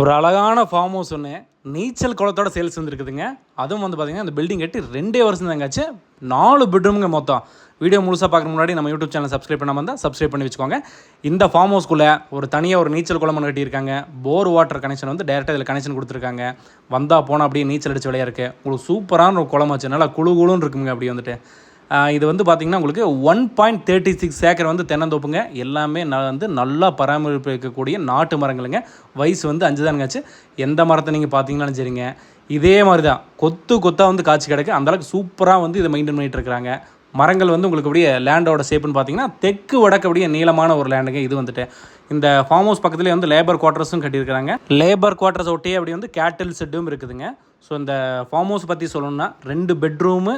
ஒரு அழகான farm house ஒன்று நீச்சல் குளத்தோட சேல்ஸ் வந்துருக்குதுங்க. அதுவும் வந்து பார்த்தீங்கன்னா இந்த பில்டிங் கட்டி ரெண்டே வருஷம் தாங்காச்சு நாலு பெட்ரூமுங்க மொத்தம். வீடியோ முழுசாக பார்க்க முன்னாடி நம்ம யூடியூப் சேனல் சப்ஸ்கிரைப் பண்ணாமல் இருந்தால் சப்ஸ்கிரைப் பண்ணி வச்சுக்கோங்க. இந்த ஃபார்ம் ஹவுஸ்க்குள்ளே ஒரு தனியாக ஒரு நீச்சல் குளம் ஒன்று கட்டியிருக்காங்க. போர் வாட்டர் கனெக்ஷன் வந்து டேரெக்டாக இதில் கனெக்ஷன் கொடுத்துருக்காங்க. வந்தால் போனால் அப்படியே நீச்சல் அடிச்சு விளையா இருக்குது உங்களுக்கு சூப்பரான ஒரு குளம் வச்சு நல்லா குழு குழுன்னு இருக்குங்க அப்படி வந்துட்டு. இது வந்து பார்த்திங்கன்னா உங்களுக்கு one point thirty six acre வந்து தென்னந்தோப்புங்க. எல்லாமே நான் வந்து நல்லா பராமரிப்பு இருக்கக்கூடிய நாட்டு மரங்களுங்க. வயசு வந்து அஞ்சு தானுங்காச்சு எந்த மரத்தை நீங்கள் பார்த்தீங்கன்னாலும் சரிங்க. இதே மாதிரி தான் கொத்து கொத்தாக வந்து காய்ச்சி கிடக்கு. அந்தளவுக்கு சூப்பராக வந்து இதை மெயின்டைன் பண்ணிகிட்டு இருக்கிறாங்க மரங்கள் வந்து உங்களுக்கு அப்படியே லேண்டோட ஷேப்புன்னு பார்த்தீங்கன்னா தெற்கு வடக்கு அப்படியே நீளமான ஒரு லேண்டுங்க இது வந்துட்டு. இந்த ஃபார்ம் ஹவுஸ் பக்கத்துலேயே வந்து லேபர் குவார்ட்டர்ஸும் கட்டியிருக்கிறாங்க. லேபர் குவார்ட்டர்ஸ் ஒட்டியே அப்படி வந்து கேட்டில் செட்டும் இருக்குதுங்க. ஸோ இந்த ஃபார்ம் ஹவுஸ் பற்றி சொல்லணும்னா ரெண்டு பெட்ரூமு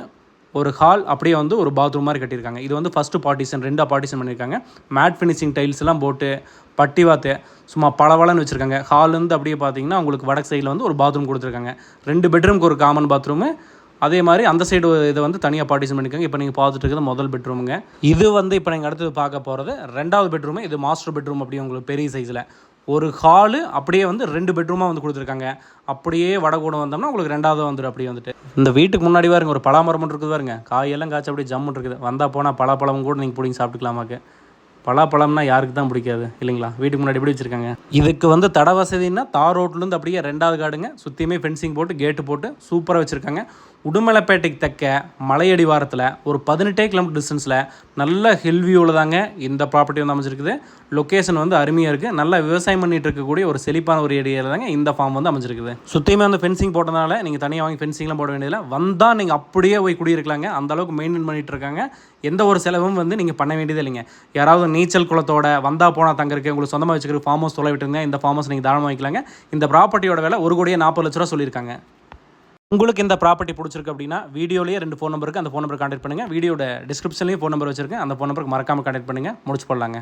ஒரு ஹால் அப்படியே வந்து ஒரு பாத்ரூம் மாதிரி கட்டியிருக்காங்க. இது வந்து ஃபஸ்ட்டு பார்ட்டிஷன் ரெண்டாக பார்ட்டிஷன் பண்ணியிருக்காங்க. மேட் ஃபினிஷிங் டைல்ஸ் எல்லாம் போட்டு பட்டி வாத்து சும்மா பளபளன்னு வச்சுருக்காங்க. ஹால்லேருந்து அப்படியே பார்த்தீங்கன்னா உங்களுக்கு வடக்கு சைடில் வந்து ஒரு பாத்ரூம் கொடுத்துருக்காங்க. ரெண்டு பெட்ரூமுக்கு ஒரு காமன் பாத்ரூமு அதே மாதிரி அந்த சைடு இதை வந்து தனியாக பார்ட்டிஷன் பண்ணியிருக்காங்க. இப்போ நீங்கள் பார்த்துட்டு இருக்கிறது முதல் பெட்ரூமுங்க இது வந்து இப்போ நீங்கள் அடுத்தது பார்க்க போகிறது ரெண்டாவது பெட்ரூமு இது மாஸ்டர் பெட்ரூம் அப்படி உங்களுக்கு பெரிய சைஸில் ஒரு ஹாலு அப்படியே வந்து ரெண்டு பெட்ரூமாக வந்து கொடுத்துருக்காங்க. அப்படியே வடகூடம் வந்தோம்னா உங்களுக்கு ரெண்டாவது வந்துடும் அப்படியே வந்துட்டு. இந்த வீட்டுக்கு முன்னாடி பாருங்க ஒரு பலாமரம் இருக்குது பாருங்க. காயெல்லாம் காய்ச்சி அப்படியே ஜம்முன்னு இருக்குது. வந்தால் போனால் பலாப்பழம் கூட நீங்கள் பிடிங்கி சாப்பிட்டுக்கலாமாக்கு. பலாப்பழம்னா யாருக்கு தான் பிடிக்காது இல்லைங்களா? வீட்டுக்கு முன்னாடி எப்படி வச்சுருக்காங்க? இதுக்கு வந்து தட வசதின்னா தார் ரோட்லேருந்து அப்படியே ரெண்டாவது காடுங்க. சுற்றியுமே ஃபென்சிங் போட்டு கேட்டு போட்டு சூப்பராக வச்சுருக்காங்க. உடுமலைப்பேட்டைக்கு தக்க மலையடி வாரத்தில் ஒரு பதினெட்டே கிலோமீட்டர் டிஸ்டன்ஸில் நல்ல ஹெல்வியோவில் தாங்க இந்த ப்ராப்பர்ட்டி வந்து அமைஞ்சிருக்குது. லொக்கேஷன் வந்து அருமையாக இருக்குது நல்லா விவசாயம் பண்ணிட்டு இருக்கக்கூடிய ஒரு செழிப்பான ஒரு ஏரியாவில் தாங்க இந்த ஃபார்ம் வந்து அமைஞ்சிருக்குது. சுற்றியுமே வந்து ஃபென்சிங் போட்டனால நீங்கள் தனியாக வாங்கி ஃபென்சிங்லாம் போட வேண்டியதில்லை. வந்தால் நீங்கள் அப்படியே போய் குடியிருக்கலாங்க. அந்த அளவுக்கு மெயின்டைன் பண்ணிகிட்டு இருக்காங்க. எந்த ஒரு செலவும் வந்து நீங்கள் பண்ண வேண்டியது இல்லைங்க யாராவது நீச்சல் குளத்தோட வந்தா போனால் தங்கருக்கு உங்களுக்கு சொந்தமாக வச்சுக்கிற ஃபார்ம் ஹவுஸ் சொல்ல விட்டுருங்க. இந்த ஃபார்ம் ஹவுஸ் நீங்கள் தாராளமாக வைக்கலாங்க இந்த ப்ராப்பர்ட்டியோட விலை ஒரு கோடியே நாற்பது லட்ச ரூபா சொல்லியிருக்காங்க. உங்களுக்கு இந்த ப்ராப்பர்ட்டி பிடிச்சிருக்கு அப்படின்னா வீடியோலேயே ரெண்டு ஃபோன் நம்பருக்கு அந்த ஃபோன் நம்பர் கான்டெக்ட் பண்ணுங்கள் வீடியோட டிஸ்கிரிப்ஷன்லேயும் ஃபோன் நம்பர் வச்சிருக்கேன். அந்த ஃபோன் நம்பருக்கு மறக்காமல் கான்டெக்ட் பண்ணுங்கள் முடிச்சு போடலாங்க.